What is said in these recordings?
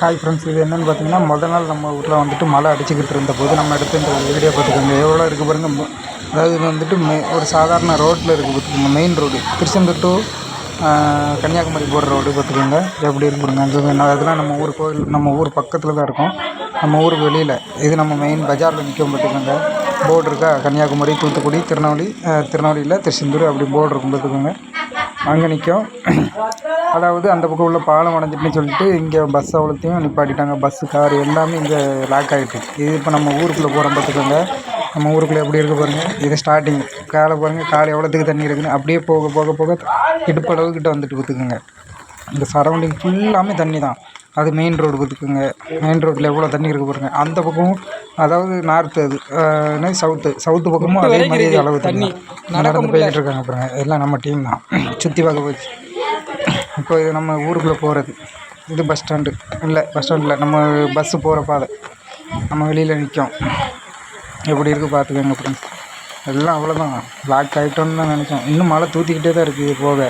Hi friends இது என்னென்னு பார்த்தீங்கன்னா முதல் நாள் நம்ம ஊரில் வந்துட்டு மழை அடிச்சுக்கிட்டு இருந்த போது நம்ம எடுத்து இந்த வீடியோ பார்த்துக்கோங்க. எவ்வளோ இருக்குது பாருங்கள் அதாவது இது வந்துட்டு மெ ஒரு சாதாரண ரோட்டில் இருக்குது பார்த்துக்கோங்க main road Tiruchendur to Kanniyakumari போகிற ரோடு பார்த்துக்கோங்க. எப்படி இருக்கு பாருங்க அங்கே அதெல்லாம் நம்ம ஊர் கோயில் நம்ம ஊர் பக்கத்தில் தான் இருக்கும். நம்ம ஊர் வெளியில். இது நம்ம மெயின் பஜாரில் நிற்கும் பார்த்துக்கோங்க. போர்டு இருக்கா? கன்னியாகுமரி தூத்துக்குடி திருநெல்வேலி திருநெல்வேலியில் திருச்செந்தூர் அப்படி போர்டு இருக்கும் பார்த்துக்கோங்க. அங்கே நிற்கும் அதாவது அந்த பக்கம் உள்ள பாலம் உடஞ்சிட்டுன்னு சொல்லிட்டு இங்கே பஸ் அவ்வளோத்தையும் நிப்பாட்டிட்டாங்க. பஸ்ஸு கார் எல்லாமே இங்கே லாக் ஆகிட்டு இது இப்போ நம்ம ஊருக்குள்ளே போகிறோம் பார்த்துக்கோங்க. நம்ம ஊருக்குள்ளே எப்படி இருக்க பாருங்கள் இது ஸ்டார்டிங் காலை பாருங்கள் காலை எவ்வளோத்துக்கு தண்ணி இருக்குன்னு அப்படியே போக போக போக இடுப்பளவுக்கிட்ட வந்துட்டு பார்த்துக்கோங்க. இந்த சரௌண்டிங் ஃபுல்லாமே தண்ணி தான் அது மெயின் ரோடு பார்த்துக்கோங்க மெயின் ரோட்டில் எவ்வளோ தண்ணி இருக்கு பாருங்க. அந்த பக்கமும் அதாவது நார்த்து அது என்ன சவுத்து சவுத்து பக்கமும் அதே மாதிரி அளவு தண்ணி. நடந்து போய்கிட்டு இருக்காங்க பாருங்க. எல்லாம் நம்ம டீம் தான். சுற்றி பார்க்க போச்சு இப்போ இது நம்ம ஊருக்குள்ளே போகிறது இது பஸ் ஸ்டாண்டு இல்லை பஸ் ஸ்டாண்டில் நம்ம பஸ்ஸு போகிற பாதை. நம்ம வெளியில் நிற்கும் எப்படி இருக்குது பார்த்துக்கோங்க ஃப்ரெண்ட்ஸ் எல்லாம் அவ்வளோதான் லாக் ஆகிட்டோன்னு தான் நினச்சோம். இன்னும் மழை தூத்திக்கிட்டே தான் இருக்குது போக.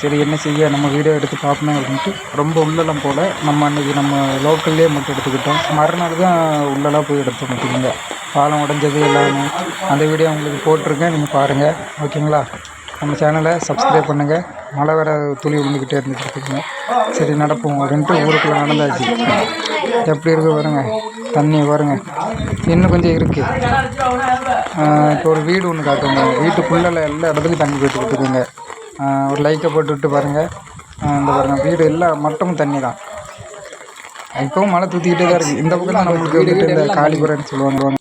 சரி என்ன செய்ய? நம்ம வீடியோ எடுத்து பார்ப்போமே அப்படின்ட்டு ரொம்ப உள்ளெல்லாம் போல். நம்ம அன்றைக்கி நம்ம லோக்கல்லே மட்டும் எடுத்துக்கிட்டோம். மறுநாள் தான் உள்ளெல்லாம் போய் எடுத்தோம் பார்த்துக்கோங்க பாலம் உடஞ்சது எல்லாமே. அந்த வீடியோ உங்களுக்கு போட்டிருக்கேன். நீங்கள் பாருங்கள் ஓகேங்களா? நம்ம சேனலை சப்ஸ்கிரைப் பண்ணுங்கள் மழை வர துளி விழுந்துக்கிட்டே இருந்துட்டு இருக்குங்க சரி நடப்போம் அப்படின்ட்டு ஊருக்குள்ளே நடந்தாச்சு. எப்படி இருக்கு வருங்க தண்ணி வருங்க இன்னும் கொஞ்சம் இருக்குது இப்போ ஒரு வீடு ஒன்று காட்டுங்க வீட்டுக்குள்ளே எல்லா இடத்துலையும் தண்ணி போயிட்டு இருக்குதுங்க. ஒரு லைக்கை போட்டு விட்டு பாருங்கள் இந்த பாருங்க வீடு எல்லா மட்டமும் தண்ணி தான். இப்போவும் மழை தூத்திக்கிட்டே தான் இருக்குது இந்த பக்கம் தான் நம்மளுக்கு வந்துட்டு இந்த காளிபுரம்னு சொல்லுவாங்க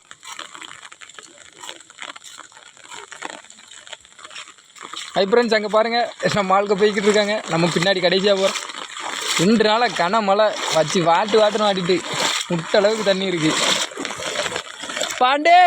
ஹை ஃப்ரெண்ட்ஸ் அங்கே பாருங்கள் நம்ம ஆளுக்க போய்கிட்டு இருக்காங்க. நம்ம பின்னாடி கடைசியாக போகிறோம் ரெண்டு நாளாக கன மழை வச்சு வாட்டு வாட்டுன்னு வாட்டிட்டு முட்டளவுக்கு தண்ணி இருக்குது பாண்டே!